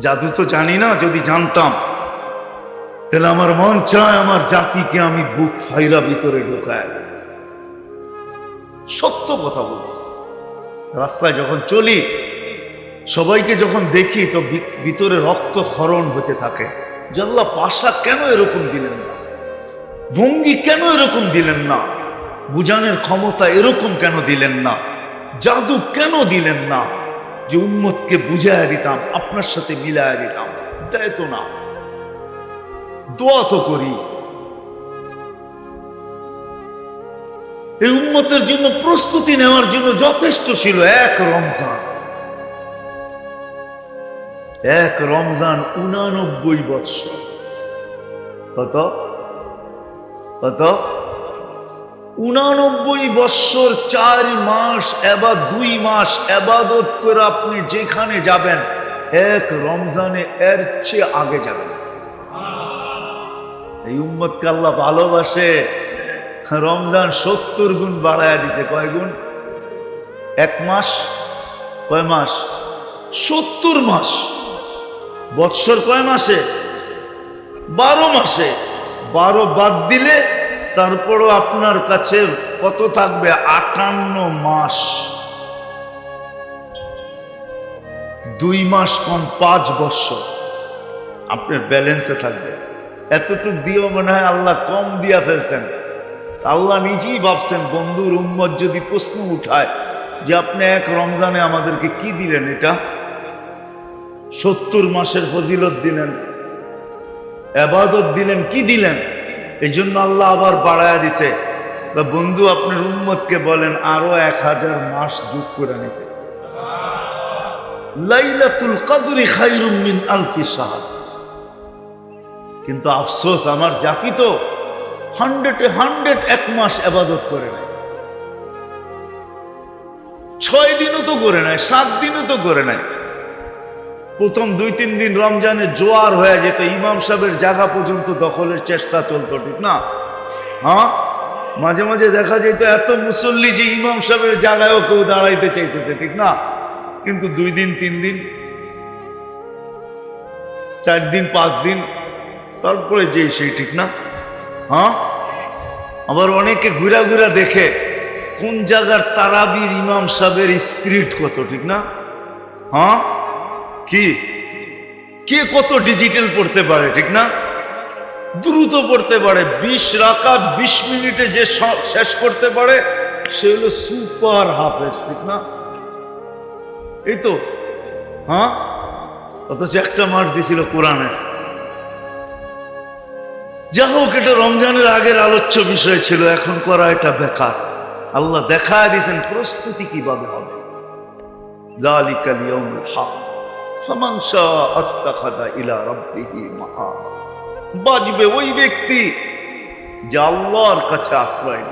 জাদু তো জানি না, যদি জানতাম। তাহলে আমার মন চায় আমার জাতিকে আমি বুক ফাইরা ভিতরে ঢোকায়। সত্য কথা বলতেছি। রাস্তায় যখন চলি, সবাইকে যখন দেখি, তো ভিতরে রক্ত ক্ষরণ হতে থাকে। জাল্লা পাশা কেন এরকম দিলেন না? ভঙ্গি কেন এরকম দিলেন না? বুঝানোর ক্ষমতা এরকম কেন দিলেন না? জাদু কেন দিলেন না? যে উম্মতকে বুঝাইয়া দিতাম, আপনার সাথে মিলাইয়া দিতাম। দেয় তো না। দোয়া তো করি। এই উম্মতের জন্য প্রস্তুতি নেওয়ার জন্য যথেষ্ট ছিল এক রমজান। এক রমজান উনানব্বই বৎসর। কত? কত? উনানব্বই বৎসর চার মাস এবার দুই মাস এবাদত করে আপনি যেখানে যাবেন, এক রমজানে এর চেয়ে আগে যাবেন। এই উম্মতকে আল্লাহ ভালোবাসে। রমজান সত্তর গুণ বাড়ায় দিছে। কয় গুণ? এক মাস? কয় মাস? সত্তর মাস। বৎসর কয় মাসে? বারো মাসে। বারো বাদ দিলে তারপরও আপনার কাছে কত থাকবে? আটান্ন মাস। দুই মাস কম পাঁচ বৎসর আপনার ব্যালেন্সে থাকবে। এতটুক দিয়েও মনে হয় আল্লাহ কম দিয়া ফেলছেন। আল্লাহ নিজেই ভাবছেন, বন্ধুর উম্মত যদি প্রশ্ন উঠায় যে আপনি এক রমজানে আমাদেরকে কি দিলেন এটা? সত্তর মাসের ফজিলত দিলেন। এবাদত দিলেন, কি দিলেন? এই জন্য আল্লাহ আবার বাড়ায় দিছে। বা বন্ধু, আপনার উম্মতকে বলেন, আরও এক হাজার মাস যোগ করে নিতে। লাইলাতুল কদরি খাইরুম মিন আলফি সাহাব কিন্তু আফসোস, আমার জাতি তো হান্ড্রেডে হান্ড্রেড এক মাস আবাদত করে নেয়। ছয় দিনও তো করে নেয়, সাত দিনও তো করে নেয়। প্রথম দুই, তিন দিন রমজানে জোয়ার হয়ে যেত, ইমাম সাহেবের জায়গা পর্যন্ত দখলের চেষ্টা চলতো, ঠিক না? হ্যাঁ? মাঝে মাঝে দেখা যেত, এত মুসল্লি যে ইমাম সাহেবের জায়গায়ও কেউ দাঁড়াইতে চাইতেছে, ঠিক না? কিন্তু দুই দিন, তিন দিন, চার দিন, পাঁচ দিন, তারপরে যে সেই, ঠিক না? হ্যাঁ? আবার অনেকে ঘুরা ঘুরা দেখে কোন জায়গার তারাবির ইমাম সাহেবের স্পিরিট কত, ঠিক না? হ্যাঁ? কি? কে কত ডিজিটাল পড়তে পারে, ঠিক না? দ্রুত পড়তে পারে, বিশ রাকাত, বিশ মিনিটে যে শেষ করতে পারে, সে হলো সুপার হাফেজ, ঠিক না? এই তো হ্যাঁ? অথচ একটা মাস দিছিল কোরআনে। যা হোক, এটা রমজানের আগের আলোচ্য বিষয় ছিল, এখন করা এটা বেকার। আল্লাহ দেখা দিয়েছেন, প্রস্তুতি কীভাবে হবে? জালিকাল হক। বাজবে ওই ব্যক্তি যে আল্লাহর কাছে আশ্রয়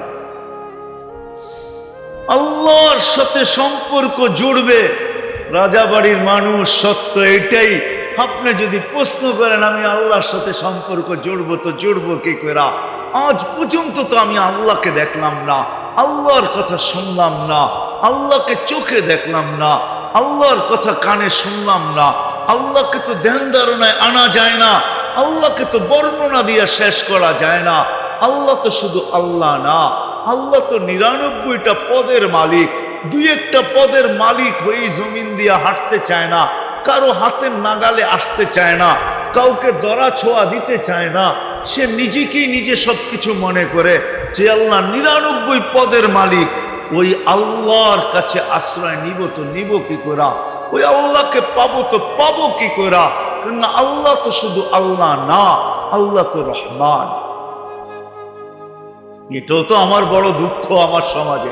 আল্লাহর সাথে সম্পর্ক জুড়বে। রাজাবাড়ির মানুষ সত্য এটাই। আপনি যদি প্রশ্ন করেন, আমি আল্লাহর সাথে সম্পর্ক জুড়বো তো জুড়বো কি করে? আজ পর্যন্ত তো আমি আল্লাহকে দেখলাম না, আল্লাহর কথা শুনলাম না, আল্লাহকে চোখে দেখলাম না। আল্লাহর কথা কানে শুনলাম না। আল্লাহকে তো ধ্যান ধারণায় আনা যায় না। আল্লাহকে তো বর্ণনা দিয়ে শেষ করা যায় না। আল্লাহ তো শুধু আল্লাহ না, আল্লাহ তো নিরানব্বইটা পদের মালিক। দুই একটা পদের মালিক হয়েই জমিন দিয়ে হাঁটতে চায় না, কারও হাতের নাগালে আসতে চায় না, কাউকে দরা ছোঁয়া দিতে চায় না। সে নিজেকেই নিজে সবকিছু মনে করে যে আল্লাহ নিরানব্বই পদের মালিক। ওই আল্লাহর কাছে আশ্রয় নিব তো নিব কি করা ওই আল্লাহকে পাবো তো পাবো কি করা না আল্লাহ তো শুধু আল্লাহ না, আল্লাহ তো রহমান। এটাও তো আমার বড় দুঃখ আমার সমাজে,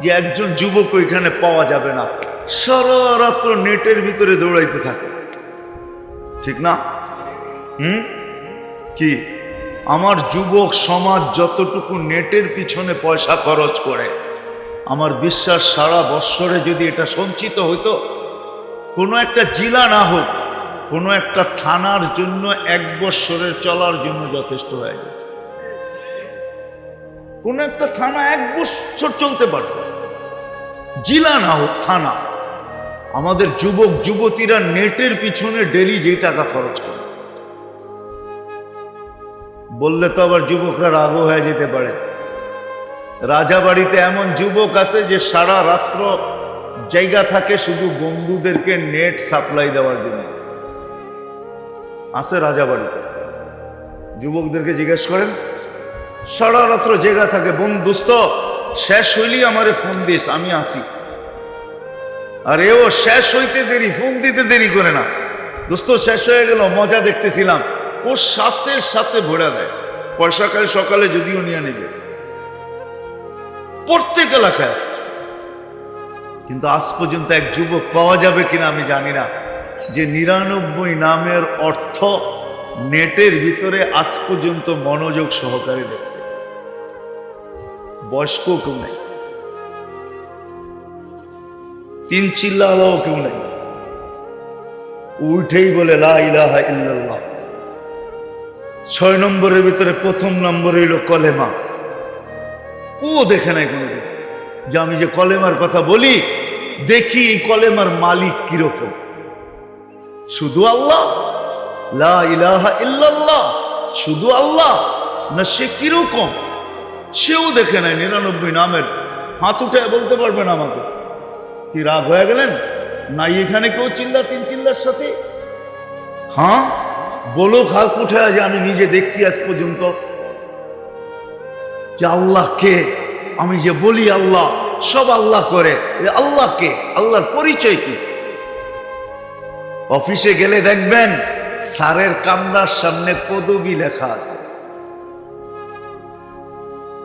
যে একজন যুবক ওইখানে পাওয়া যাবে না। সারা রাত্র নেটের ভিতরে দৌড়াইতে থাকে। ঠিক না? হুম? কি? আমার যুবক সমাজ যতটুকু নেটের পিছনে পয়সা খরচ করে আমার বিশ্বাস সারা বৎসরে যদি এটা সঞ্চিত হইতো, কোনো একটা জেলা না হোক, কোনো একটা থানার জন্য এক বৎসরের চলার জন্য যথেষ্ট হয়ে যায় কোন একটা থানা এক বছর চলতে পারত। জেলা না হোক, থানা, আমাদের যুবক, যুবতীরা নেটের পিছনে ডেলি যে টাকা খরচ করে। বললে তো আবার যুবকরা রাগও হয়ে যেতে পারে। রাজাবাড়িতে এমন যুবক আছে যে সারা রাত্র জায়গা থাকে শুধু বন্ধুদেরকে নেট সাপ্লাই দেওয়ার জন্য। আছে রাজাবাড়িতে। যুবকদেরকে জিজ্ঞেস করেন, সারা রাত্র জায়গা থাকে, বন্ধুস্ত, শেষ হইলেই আমারে ফোন দিস, আমি আসি। আর এও শেষ হইতে দেরি, ফোন দিতে দেরি করে না। দোস্ত, শেষ হয়ে গেল, মজা দেখতেছিলাম। ও সাথে সাথে ভরা দেয় পয়সা কাল সকালে যদিও নিয়ে নেবে। প্রত্যেক এলাকায় আছে। কিন্তু আজ পর্যন্ত এক যুবক পাওয়া যাবে কিনা আমি জানি না। যে নিরানব্বই নামের অর্থ নেটের ভিতরে আজ পর্যন্ত মনোযোগ সহকারে দেখছে। বয়স্ক কেউ নেই। তিন চিল্লাও কেউ নেই। উঠেই বলে, লা ইলাহা ইল্লাল্লাহ। ছয় নম্বরের ভিতরে প্রথম নম্বর হইল কলেমা। ও দেখে নাই কোনোদিন যে আমি যে কলেমার কথা বলি, দেখি এই কলেমার মালিক কীরকম। শুধু আল্লাহ? লা ইল্লাল্লাহ। শুধু আল্লাহ? না, সে কীরকম? সেও দেখে নাই, নিরানব্বই নামের। হাত উঠে বলতে পারবেন আমাকে। কি রাগ হয়ে গেলেন? নাই এখানে কেউ চিল্লা, তিন চিল্লার সাথে? হ্যাঁ? বলো, খাল উঠে যে আমি নিজে দেখছি আজ পর্যন্ত। যে আল্লাহ কে? আমি যে বলি আল্লাহ, সব আল্লাহ করে। এ আল্লাহ কে? আল্লাহর পরিচয় কি? অফিসে গেলে দেখবেন স্যারের কামরার সামনে পদবি লেখা আছে।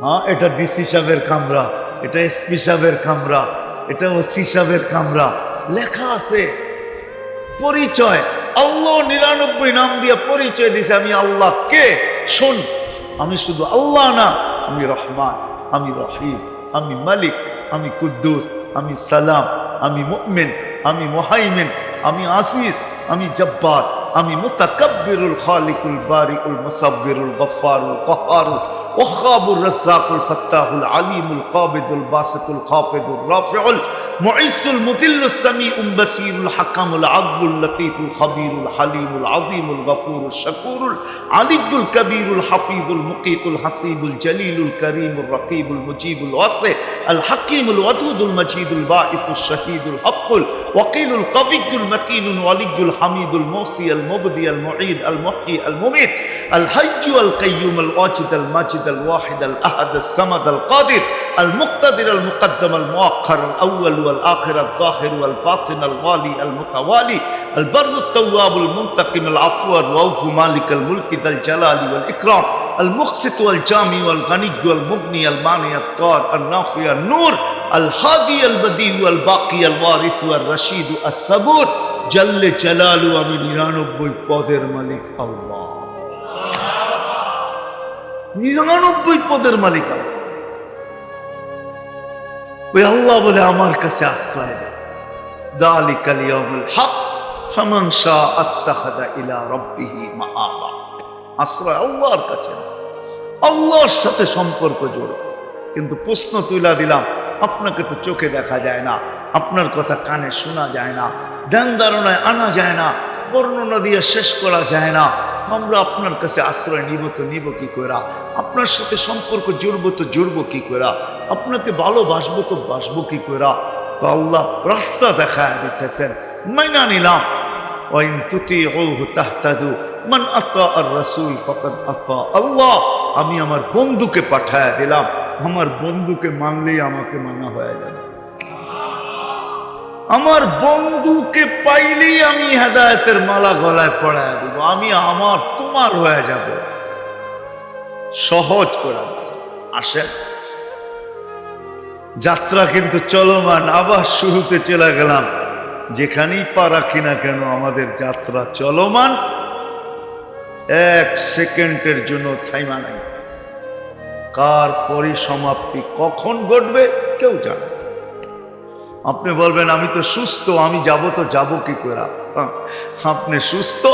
হ্যাঁ এটা ডিসি সাহেবের কামরা, এটা এসপি সাহেবের কামরা, এটা ওসি সাহেবের কামরা। লেখা আছে। পরিচয়। আল্লাহ নিরানব্বই নাম দিয়ে পরিচয় দিছে, আমি আল্লাহ কে? শোন, আমি শুধু আল্লাহ না আমি রহমান, আমি রহিম, আমি মালিক, আমি কুদ্দুস, আমি সালাম, আমি মুমিন, আমি মোহাইমিন, আমি আসিস, আমি জব্বার। আমি মুতাকাব্বিরুল খালিকুল বারিকুল মুসাব্বিরুল গফফারুল কহারুল ওয়াহাবুর রাজ্জাকুল ফাত্তাহুল আলিমুল কাবিদুল বাসিতুল খাফিদুর রাফিউল মুইসুল মুদিল্লুস সামিউল বাসিরুল হাকামুল আদলুল লতীফুল খবীরুল হালিমুল আযীমুল গফুরুল শাকুরুল আলিয়ুল কবীরুল হাফিজুল মুকীতুল হাসিবুল জলিলুল করিমুল রাকীবুল মুজিবুল ওয়াসি আল হাকীমুল ওয়াদুদুল মজিদুল বাঈফুল শাহীদুল হাক্কুল ওয়াকীলুল কবিকুল মকিনুল ওয়ালিয়ুল হামিদুল মৌসিয়াল المبدي المعيد المحيي المميت الحي القيوم الواجد الماجد الواحد الأحد الصمد القادر المقتدر المقدم المؤخر الأول والآخر الظاهر والباطن الوالي المتوالي البر التواب المنتقم العفو الرؤوف مالك الملك ذا الجلال والإكرام. المقسط والجامي والغني والمغني المانع الطار النافع النور الهادي البديع الباقي الوارث والرشيد الصبور جل جلاله আমি নিরানব্বই পদের মালিক আল্লাহ নিরানব্বই পদের মালিক আল্লাহ ওই আল্লাহ বলে আমার কাছে আশ্রয় দেয় ذلك اليوم الحق فمن شاء اتخذ الى ربه مآبا আশ্রয় আল্লাহর কাছে। আল্লাহর সাথে সম্পর্ক জোড়ো কিন্তু প্রশ্ন তুলা দিলাম, আপনাকে তো চোখে দেখা যায় না, আপনার কথা কানে শোনা যায় না, ধ্যান ধারণায় আনা যায় না, বর্ণনা দিয়ে শেষ করা যায় না। আমরা আপনার কাছে আশ্রয় নিব তো নিব কি করা আপনার সাথে সম্পর্ক জুড়বো তো জুড়বো কি করা আপনাকে ভালোবাসবো তো বাসবো কি করা তো আল্লাহ রাস্তা দেখা দিতেছেন মাইনা নিলাম। ওয়াইন তুতিউহু তাহতাদু মান আতা আর রাসূল ফাকাদ আতা আল্লাহ, আমি আমার বন্ধুকে পাঠায়া দিলাম। আমার বন্ধুকে মানলেই আমাকে মানা হয়ে যাবে। আমার বন্ধুকে পাইলেই আমি হেদায়তের মালা গলায় পড়ায় দিব। আমি আমার, তোমার হয়ে যাব। সহজ করে আসেন। যাত্রা কিন্তু চলমান। আবার শুরুতে চলে গেলাম। যেখানেই পা রাখি না কেন, আমাদের যাত্রা চলমান। এক সেকেন্ডের জন্য থাইমা নাই। কার পরিসমাপ্তি কখন ঘটবে কেউ জানে আপনি বলবেন, আমি তো সুস্থ, আমি যাব তো যাব কি করে? আপনি সুস্থ?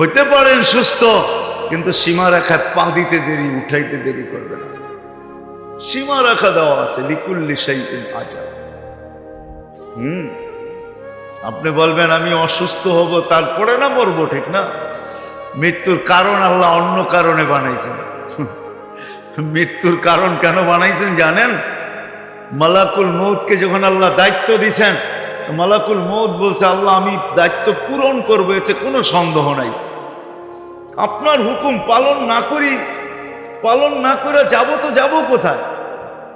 হইতে পারেন সুস্থ, কিন্তু সীমা রেখায় পা দিতে দেরি, উঠাইতে দেরি করবে না। সীমা রেখা দেওয়া আছে, লিকুল্লি সেই আজাব। হুম? আপনি বলবেন, আমি অসুস্থ হব, তারপরে না মরবো? ঠিক না। মৃত্যুর কারণ আল্লাহ অন্য কারণে বানাইছেন। মৃত্যুর কারণ কেন বানাইছেন জানেন? মালাকুল মৌতকে যখন আল্লাহ দায়িত্ব দিছেন মালাকুল মৌত বলছে, আল্লাহ, আমি দায়িত্ব পূরণ করব, এতে কোনো সন্দেহ নাই। আপনার হুকুম পালন না করি, পালন না করে যাব তো যাব কোথায়?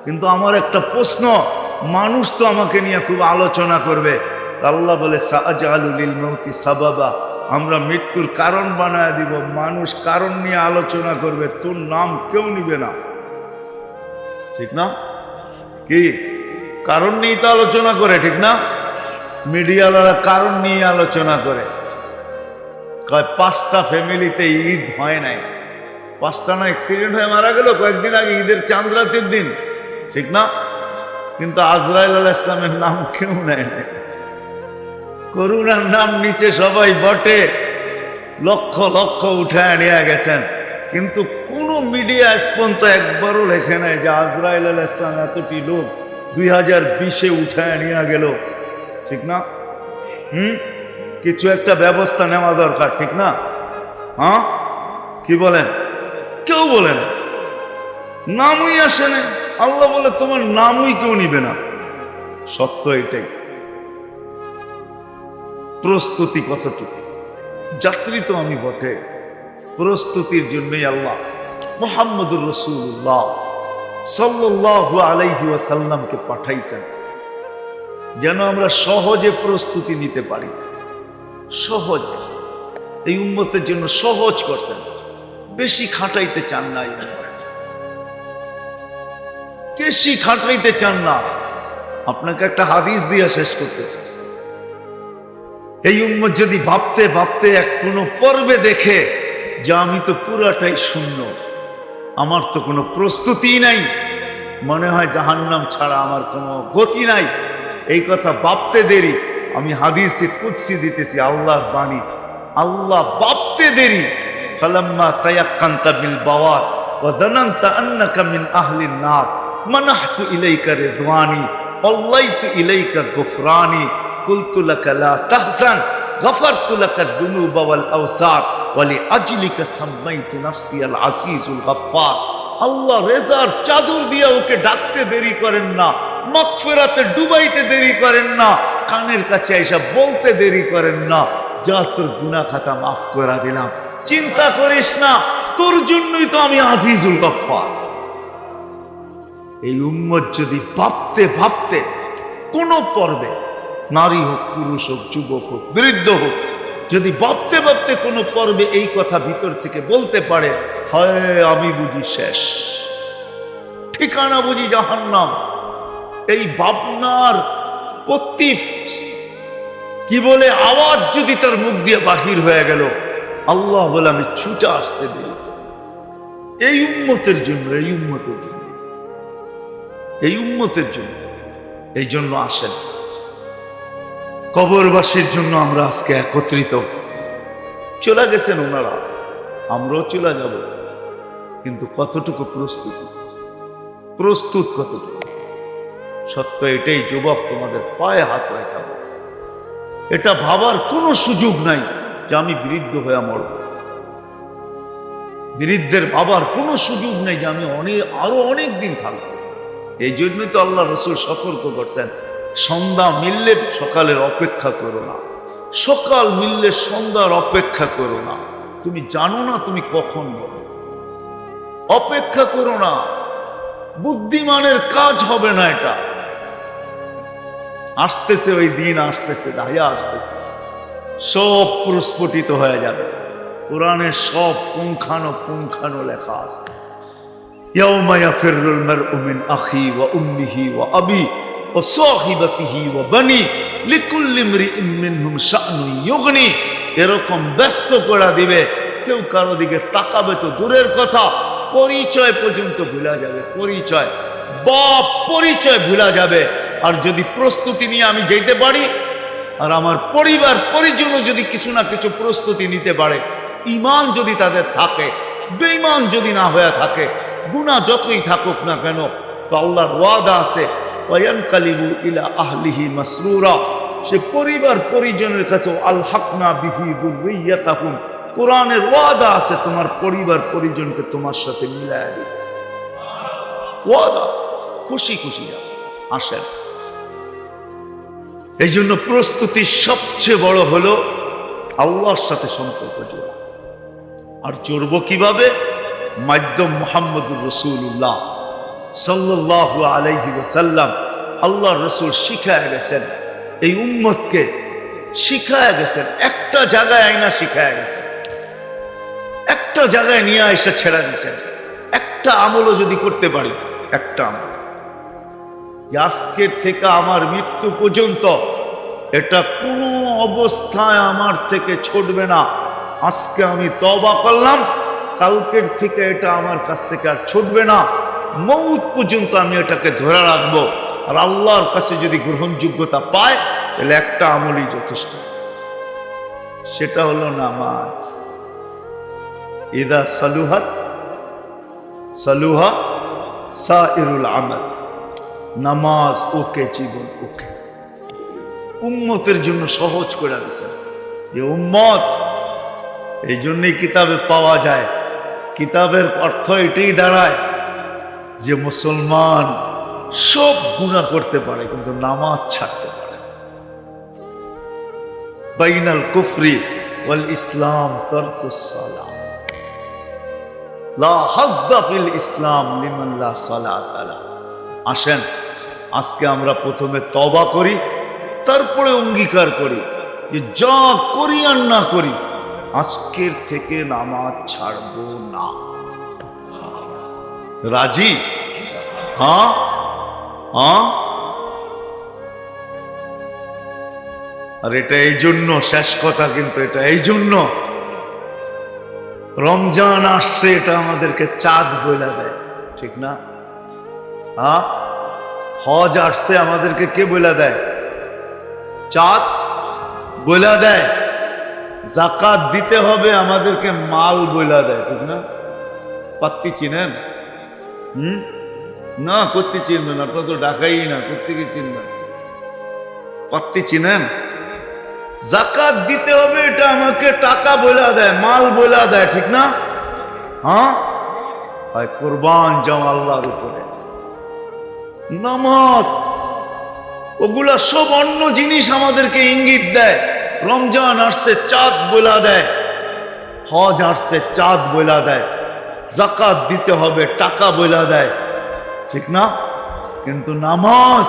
কিন্তু আমার একটা প্রশ্ন, মানুষ তো আমাকে নিয়ে খুব আলোচনা করবে। আল্লাহ বলে সাজালুলিল মৌতি সাবাবা, আমরা মৃত্যুর কারণ বানায় দিব, মানুষ কারণ নিয়ে আলোচনা করবে, তোর নাম কেউ নিবে না। ঠিক না? কি? কারণ নিয়ে তো আলোচনা করে, ঠিক না? মিডিয়ালারা কারণ নিয়ে আলোচনা করে। কয়, পাঁচটা ফ্যামিলিতে ঈদ হয় নাই। পাঁচটা না অ্যাক্সিডেন্ট হয়ে মারা গেল, কয়েকদিন আগে ঈদের চাঁদ রাতের দিন। ঠিক না? কিন্তু আজরাইল আল ইসলামের নাম কেউ নেয় করুণার নাম নিচে সবাই বটে। লক্ষ লক্ষ উঠায় নিয়ে গেছেন। কিন্তু কোন মিডিয়া স্পন্স একবারও লেখে নাই যে আজরাইল আল ইসলাম এতটি লোক দুই হাজার বিশে উঠায় নিয়ে গেল। ঠিক না? হুম? কিছু একটা ব্যবস্থা নেওয়া দরকার, ঠিক না? হ্যাঁ? কি বলেন? কেউ বলেন? নামই আসে না আল্লাহ বলে তোমার নামই কেউ নিবে না। সত্য এটাই। প্রস্তুতি কতটুকু? যাত্রী তো আমি বটে। প্রস্তুতির জন্যই আল্লাহ মোহাম্মদুর রসুল্লাহ সাল্লাহ আলাইহি ওয়াসাল্লামকে পাঠাইছেন। যেন আমরা সহজে প্রস্তুতি নিতে পারি। সহজ। এই উন্মতের জন্য সহজ করছেন। বেশি খাটাইতে চান না বেশি খাটাইতে চান না। আপনাকে একটা হাদিস দিয়ে শেষ করতেছে। এই উম্মত যদি ভাবতে ভাবতে এক কোনো পর্বে দেখে যে আমি তো পুরাটাই শূন্য, আমার তো কোনো প্রস্তুতি নাই, মনে হয় জাহান্নাম ছাড়া আমার কোনো গতি নাই। এই কথা ভাবতে দেরি, আমি হাদিসে কুৎসি দিতেছি, আল্লাহর বাণী, আল্লাহ ভাবতে দেরি। ফালাম্মা তায়াক্কান্তা বিল বাওয়ার ওয়া জানান্তা আন্নাকা মিন আহলিন নার, মানাহতু ইলাইকা রিদওয়ানি আল্লাইতু ইলাইকা গুফরানি। কুলতু লাকা লা তাহজান غفرت لك الذنوب والأوسار ولأجلك سميت نفسي العزيز الغفار আল্লাহ রেজার চাদর দিয়ে ওকে ডাকতে দেরি করেন না মকফেরাতে ডুবাইতে দেরি করেন না কানের কাছে এসে বলতে দেরি করেন না যা তোর গুনা খাতা মাফ করে দিলাম চিন্তা করিস না তোর জন্যই তো আমি আজিজুল গফফার এই উম্মত যদি ভাবতে ভাবতে কোনো পর্বে নারী হোক, পুরুষ হোক, যুবক হোক, বৃদ্ধ হোক, যদি ভাবতে ভাবতে কোনো পর্বে এই কথা ভিতর থেকে বলতে পারে, হয়, আমি বুঝি শেষ। ঠিকানা বুঝি জাহান্নাম। এই ভাবনার প্রতি কি বলে আওয়াজ যদি তার মুখ দিয়ে বাহির হয়ে গেল, আল্লাহ বলে আমি ছুটে আসতে দিই এই উন্মতের জন্য, এই উন্মতের জন্য, এই উন্মতের জন্য, এই জন্য আসেন। কবরবাসীর জন্য আমরা আজকে একত্রিত। চলে গেছেন ওনারা। আমরাও চলে যাব। কিন্তু কতটুকু প্রস্তুত? প্রস্তুত কতটুকু? সত্য এটাই, যুবক, তোমাদের পায়ে হাত রাখা এটা ভাবার কোনো সুযোগ নাই যে আমি বৃদ্ধ হয়ে মরব। বৃদ্ধের ভাবার কোনো সুযোগ নেই যে আমি অনেক আরও অনেক দিন থাকব। এই জন্যই তো আল্লাহ রসুল সতর্ক করছেন। সন্ধ্যা মিললে সকালের অপেক্ষা করো না। সকাল মিললে সন্ধ্যার অপেক্ষা করো না। তুমি জানো না তুমি কখন অপেক্ষা করো না। বুদ্ধিমানের কাজ হবে না এটা। আসতেছে ওই দিন, আসতেছে দাহিয়া আসতেছে। সব প্রস্ফুটিত হয়ে যাবে। কোরআনে সব পুঙ্খানো পুঙ্খানো লেখা আছে। ইয়াউমায়া ফিরুল মার উমিন আখি ওয়া উম্মিহি ওয়া আবি। وصاحبته وبني لكل امرئ منهم شأن يغني এরকম ব্যস্ত করে দিবে কেউ কারো দিকে তাকাবে তো দূরের কথা পরিচয় পর্যন্ত ভুলা যাবে পরিচয় বাপ পরিচয় ভুলা যাবে আর যদি প্রস্তুতি নিয়ে আমি যেতে পারি আর আমার পরিবার পরিজনও যদি কিছু না কিছু প্রস্তুতি নিতে পারে ইমান যদি তাদের থাকে বেঈমান যদি না হয়ে থাকে গুণা যতই থাকুক না কেন তো আল্লাহর ওয়াদা আছে ওয়ান কালিবু ইলা আহলিহি মাসরুরা। সে পরিবার পরিজনের কাছে আল হাকনা বিহি দুর্বিয়াতাকুম কোরআনের ওয়াদা আছে, তোমার পরিবার পরিজনকে তোমার সাথে দিবে। ওয়াদা আছে, খুশি খুশি আছে, আসেন। এই জন্য প্রস্তুতি সবচেয়ে বড় হলো আল্লাহর সাথে সম্পর্ক জোড়া। আর জড়ব কীভাবে? মাধ্যম মোহাম্মদুর রসুল্লাহ সাল্লাহ আলাইহি ওসাল্লাম আল্লাহ রসুল শিখায় গেছেন। এই উম্মতকে শিখায় গেছেন। একটা জায়গায় আইনা শিখায় গেছেন। একটা জায়গায় নিয়ে এসে ছেড়া দিছেন। একটা আমলও যদি করতে পারি, একটা আমল। আজকের থেকে আমার মৃত্যু পর্যন্ত এটা কোনো অবস্থায় আমার থেকে ছুটবে না। আজকে আমি তবা করলাম, কালকের থেকে এটা আমার কাছ থেকে আর ছুটবে না। মৌত পর্যন্ত আমি এটাকে ধরে রাখব। আর আল্লাহর কাছে যদি গ্রহণযোগ্যতা পায়, তাহলে একটা আমলই যথেষ্ট। সেটা হলো নামাজ। ইদা সালুহাত, সালুহা সাইরুল আমল। নামাজ ওকে, জীবন ওকে। উম্মতের জন্য সহজ করে দিয়েছেন যে উম্মত, এই জন্যই কিতাবে পাওয়া যায়। কিতাবের অর্থ এটাই দাঁড়ায়। যে মুসলমান সব গুণা করতে পারে, কিন্তু নামাজ ছাড়তে পারে। বাইনাল কুফরি ওয়াল ইসলাম তরকুস সালাম লা হাদ্দা ফিল ইসলাম লিমান লা সালাত আসেন, আজকে আমরা প্রথমে তবা করি, তারপরে অঙ্গীকার করি, যে যা করি আর না করি, আজকের থেকে নামাজ ছাড়ব না। রাজি? হ্যাঁ? হ্যাঁ? আর এটা এই জন্য, শেষ কথা কিন্তু এটা এই জন্য। রমজান আসছে, এটা আমাদেরকে চাঁদ বলে দেয়, ঠিক না? হ্যাঁ? হজ আসছে, আমাদেরকে কে বলে দেয়? চাঁদ বলে দেয়। জাকাত দিতে হবে, আমাদেরকে মাল বইলা দেয়, ঠিক না? পাত্তি চিনেন? হুম? না করতে চিনবেন আপনার তো ডাকাই না কোথেকে চিনবেন। পাত্তি চিনেন? জাকাত দিতে হবে, এটা আমাকে টাকা বইলা দেয়, মাল বইলা দেয়, ঠিক না? হ্যাঁ কোরবান যাও আল্লাহর উপরে। নামাজ, ওগুলা সব অন্য জিনিস আমাদেরকে ইঙ্গিত দেয়। রমজান আসছে, চাঁদ বইলা দেয়। হজ আসছে, চাঁদ বইলা দেয়। জাকাত দিতে হবে, টাকা বইলা দেয়। ঠিক না? কিন্তু নামাজ,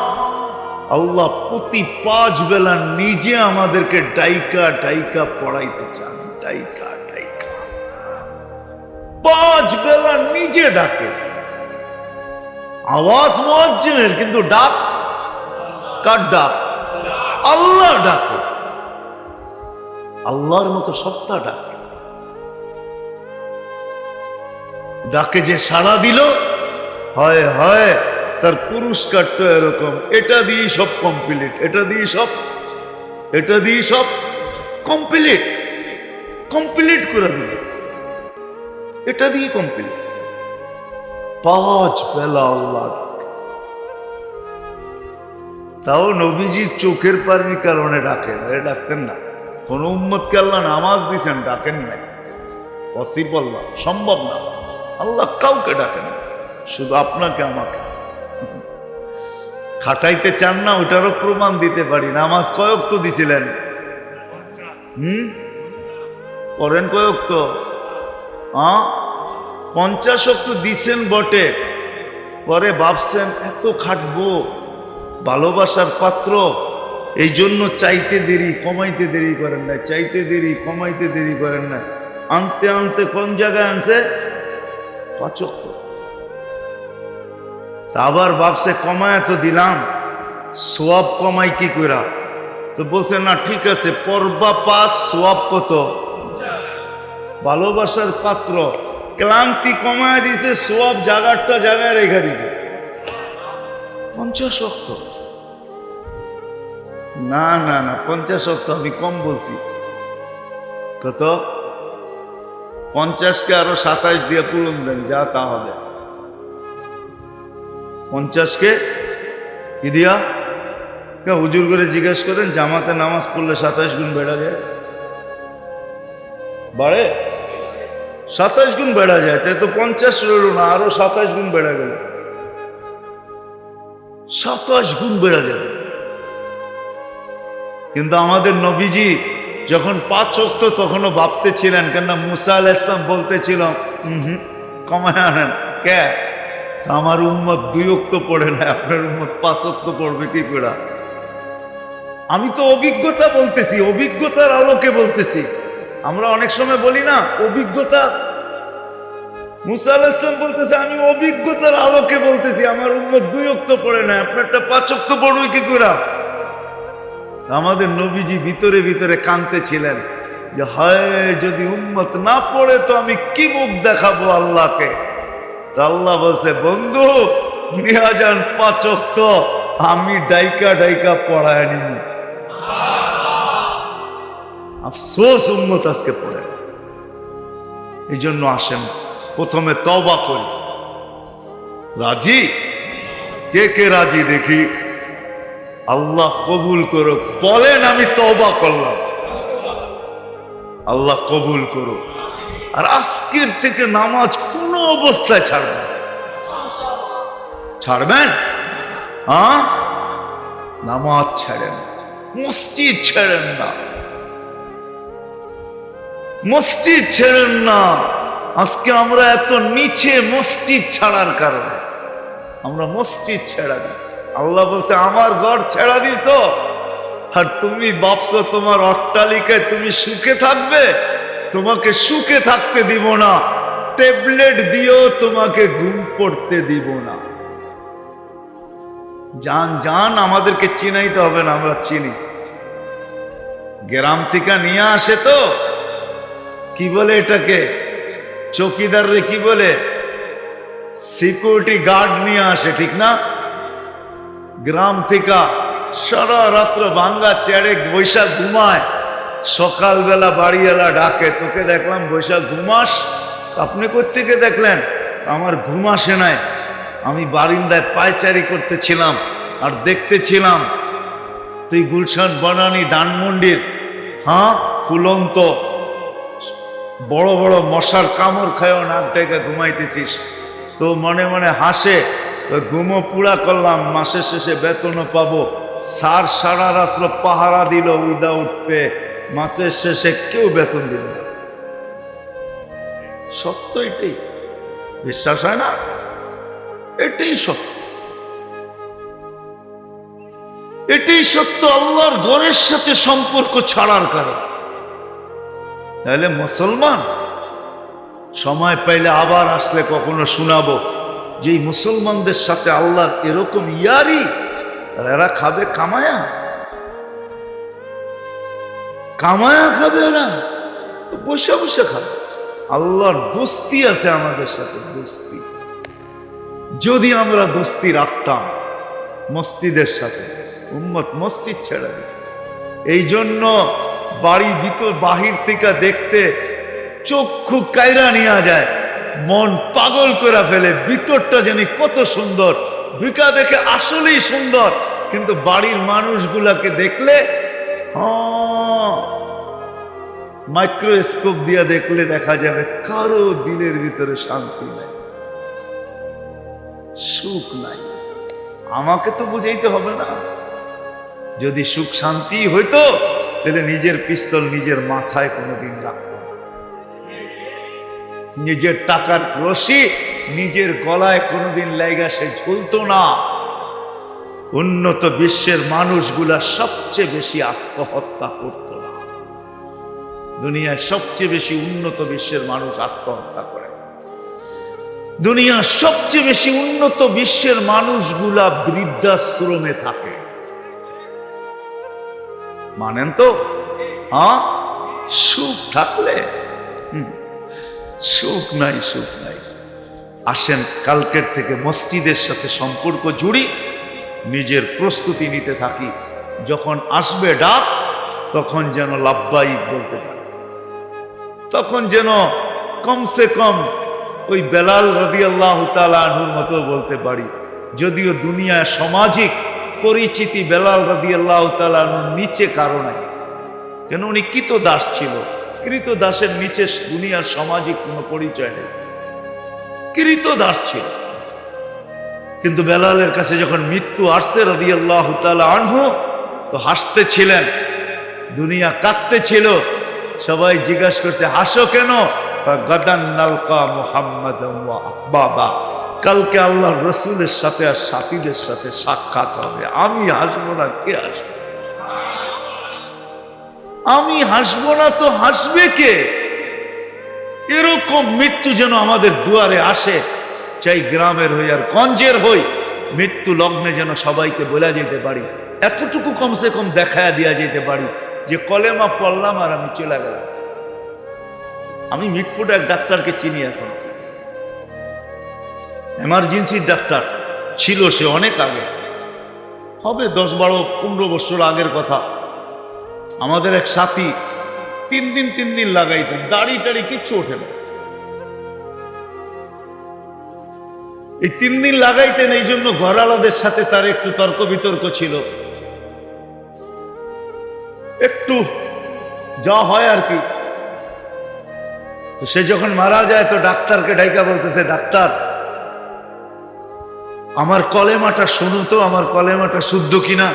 আল্লাহ প্রতি পাঁচ বেলা নিজে আমাদেরকে ডাইকা ডাইকা পড়াইতে চান। ডাইকা ডাইকা। পাঁচ বেলা নিজে ডাকে। আওয়াজ মোয়াজ্জিনের, কিন্তু ডাক? কার ডাক? আল্লাহ ডাকে। আল্লাহর মতো সত্তা ডাকে। ডাকে যে সাড়া দিল, হয় হয়, তার পুরস্কারটা এরকম। এটা দিয়ে সব কমপ্লিট এটা দিয়ে সব, এটা দিয়ে সব কমপ্লিট কমপ্লিট করে দিল। এটা দিয়ে কমপ্লিট পাঁচ বেলা আল্লাহ তাও নবীজির চোখের পানির কারণে ডাকেন আরে ডাকতেন না। কোন উম্মতকে আল্লাহ নামাজ দিছেন, ডাকেন নাই। পসিবল না, সম্ভব না। আল্লাহ কাউকে ডাকেন না, শুধু আপনাকে, আমাকে। খাটাইতে চান না ওটারও প্রমাণ দিতে পারি। নামাজ কয়ক তো দিছিলেন। হুম? করেন কয়ক তো। পঞ্চাশ তো দিছেন বটে। পরে ভাবছেন, এত খাটবো, ভালোবাসার পাত্র। এই জন্য চাইতে দেরি, কমাইতে দেরি করেন না চাইতে দেরি, কমাইতে দেরি করেন না আনতে আনতে কোন জায়গায় আনছে? পাচক। আবার ভাবছে কমায় তো দিলাম, সোয়াব কমাই কি কইরা? তো বলছে, না, ঠিক আছে, পর্বা পাস সোয়াব কত? ভালোবাসার পাত্র, ক্লান্তি কমায় দিছে, সোয়াব জাগারটা জায়গায় রেখে দিছে। পঞ্চাশ অক্ট না না না, পঞ্চাশ অক্ট আমি কম বলছি। কত? পঞ্চাশকে আরও সাতাইশ দিয়ে পূরণ দেন, যা তা হবে। পঞ্চাশকে কি দিয়া? হুজুর করে জিজ্ঞেস করেন, জামাতে নামাজ পড়লে সাতাশ গুণ বেড়া যায়? বাড়ে? সাতাশ গুণ বেড়া যায় তাই তো পঞ্চাশ রইল না, আরও সাতাশ গুণ বেড়া গেল। সাতাশ গুণ বেড়া যাবে কিন্তু আমাদের নবীজি যখন পাঁচ অক্ত তখনও ভাবতে ছিলেন, কেননা মুসা আল ইসলাম বলতেছিল হুম কমায় আনেন। কে? আমার উম্মত দুই অক্ত পড়ে না আপনার উম্মত পাঁচ অক্ত পড়বে, কি করে? আমি তো অভিজ্ঞতা বলতেছি, অভিজ্ঞতার আলোকে বলতেছি। আমরা অনেক সময় বলি না, অভিজ্ঞতা? মুসা আল ইসলাম বলতেছে, আমি অভিজ্ঞতার আলোকে বলতেছি, আমার উম্মত দুই অক্ত পড়ে না আপনারটা পাঁচ অক্ত পড়বে, কি করে? আমাদের নবীজি ভিতরে ভিতরে কানতে ছিলেন যে, হয়, যদি উম্মত না পড়ে তো আমি কি মুখ দেখাবো আল্লাহকে? তো আল্লাহ বলছে, বন্ধু নিয়ে যান পাচক তো আমি ডাইকা ডাইকা পড়ায় নিব। আফসোস উম্মত আজকে পড়ে। এই জন্য আসেন, প্রথমে তবা করি। রাজি? কে কে রাজি দেখি। আল্লাহ কবুল করো বলেন, আমি তবা করলাম। আল্লাহ কবুল করো আর আজকের থেকে নামাজ কোনো অবস্থায় ছাড়বেন ছাড়বেন? হ্যাঁ? নামাজ ছাড়েন মসজিদ ছেড়েন না। মসজিদ ছেড়েন না। আজকে আমরা এত নিচে মসজিদ ছাড়ার কারণে আমরা মসজিদ ছেড়া দিছি আল্লাহ বলছে, আমার ঘর ছেড়া দিছ। আর তুমি ভাবছ তোমার অট্টালিকায় তুমি সুখে থাকবে? তোমাকে সুখে থাকতে দিব না। ট্যাবলেট দিয়েও তোমাকে ঘুম পড়তে দিব না। যান যান, আমাদেরকে চিনাইতে হবে না, আমরা চিনি। গ্রাম থেকে নিয়ে আসে তো। কি বলে এটাকে? চৌকিদার রে কি বলে? সিকিউরিটি গার্ড নিয়ে আসে, ঠিক না? গ্রাম থেকে সারা রাত্র ভাঙ্গা চেড়ে বৈশাখ ঘুমায়। সকালবেলা বাড়িওয়ালা ডাকে, তোকে দেখলাম বৈশাখ ঘুমাস? আপনি কোথেকে দেখলেন? আমার ঘুম আসে নাই। আমি বারিন্দায় পায়চারি করতেছিলাম আর দেখতেছিলাম। তুই গুলশান বনানি ধানমন্ডির হ্যাঁ ফুলন্ত, বড় বড় মশার কামড় খায়ও নাক ডেকে ঘুমাইতেছিস। তো মনে মনে হাসে ঘুমো পুরা করলাম মাসের শেষে বেতনও পাবো। সার সারা রাত্র পাহারা দিল উইদাউট পে। মাসের শেষে কেউ বেতন দিল না। সত্য এটাই। বিশ্বাস হয় না? এটাই সত্য। এটাই সত্য, আল্লাহর ঘরের সাথে সম্পর্ক ছাড়ার কারণ। তাহলে মুসলমান, সময় পাইলে আবার আসলে কখনো শোনাবো। যে মুসলমানদের সাথে আল্লাহর এরকম ইয়ারি এরা খাবে কামায়া? কামায়া খাবে এরা? বসে বসে খাবে। আল্লাহর দোস্তি আছে আমাদের সাথে, দোস্তি। যদি আমরা দোস্তি রাখতাম মসজিদের সাথে, উম্মত মসজিদ ছেড়ে দিছে। এই জন্য বাড়ি ভিতর, বাহির থেকে দেখতে চক্ষু কায়রা নেওয়া যায়। মন পাগল করে ফেলে, ভিতরটা জানি কত সুন্দর। বিকা দেখে আসলেই সুন্দর, কিন্তু বাড়ির মানুষগুলাকে দেখলে মাইক্রোস্কোপ দিয়ে দেখলে দেখা যাবে কারও দিলের ভিতরে শান্তি নাই, সুখ নাই। আমাকে তো বুঝাইতে হবে না। যদি সুখ শান্তি হইতো, তাহলে নিজের পিস্তল নিজের মাথায় কোনোদিন রাখত। নিজের টাকার রশি নিজের গলায় কোনোদিন লাইগা সে ঝুলতো না। উন্নত বিশ্বের মানুষগুলা সবচেয়ে বেশি আত্মহত্যা করত না। দুনিয়ায় সবচেয়ে বেশি উন্নত বিশ্বের মানুষ আত্মহত্যা করে। দুনিয়ার সবচেয়ে বেশি উন্নত বিশ্বের মানুষগুলা বৃদ্ধাশ্রমে থাকে। মানেন তো? হ্যাঁ সুখ থাকলে সুখ নাই সুখ নাই। আসেন কালকের থেকে মসজিদের সাথে সম্পর্ক জুড়ি, নিজের প্রস্তুতি নিতে থাকি। যখন আসবে ডাক, তখন যেন লাভবাহিক বলতে পারে। তখন যেন কমসে কম ওই বেলাল রবি আল্লাহ তালুর মতো বলতে পারি। যদিও দুনিয়ায় সামাজিক পরিচিতি বেলাল রাদি আল্লাহ তালুর নিচে কারণে কেন উনি কৃত দাস ছিল? কৃত দাসের নিচে দুনিয়ার সামাজিক কোনো পরিচয় নেই। কৃত দাস ছিল। কিন্তু বেলালের কাছে যখন মৃত্যু আসছে রদি আল্লাহ আনহু, তো হাসতে ছিলেন। দুনিয়া কাঁদতে ছিল। সবাই জিজ্ঞাসা করছে, হাসো কেন? গদান নালকা মোহাম্মদ বাবা কালকে আল্লাহ রসুলের সাথে আর সাথীদের সাথে সাক্ষাৎ হবে। আমি হাসবো না, কে হাসবে? আমি হাসবো না তো হাসবে কে? এরকম মৃত্যু যেন আমাদের দুয়ারে আসে চাই গ্রামের হই আর গঞ্জের হই, মৃত্যু লগ্নে যেন সবাইকে বলা যেতে পারি। এতটুকু কমসে কম দেখা দিয়া যেতে পারি যে কলেমা পড়লাম আর আমি চলে গেলাম। আমি মিটফুট এক ডাক্তারকে চিনি এখন। এমার্জেন্সির ডাক্তার ছিল সে অনেক আগে। হবে দশ বারো পনেরো বছর আগের কথা। আমাদের এক সাথী তিন দিন তিন দিন লাগাইতেন। দাড়ি টাড়ি কিচ্ছু ওঠে না। এই তিন দিন লাগাইতেন, এই জন্য ঘরালাদের সাথে তার একটু তর্ক বিতর্ক ছিল। একটু যা হয় আর কি। তো সে যখন মারা যায়, তো ডাক্তারকে ডাইকা বলতেছে, ডাক্তার, আমার কলেমাটা শুনো তো, আমার কলেমাটা শুদ্ধ কিনা?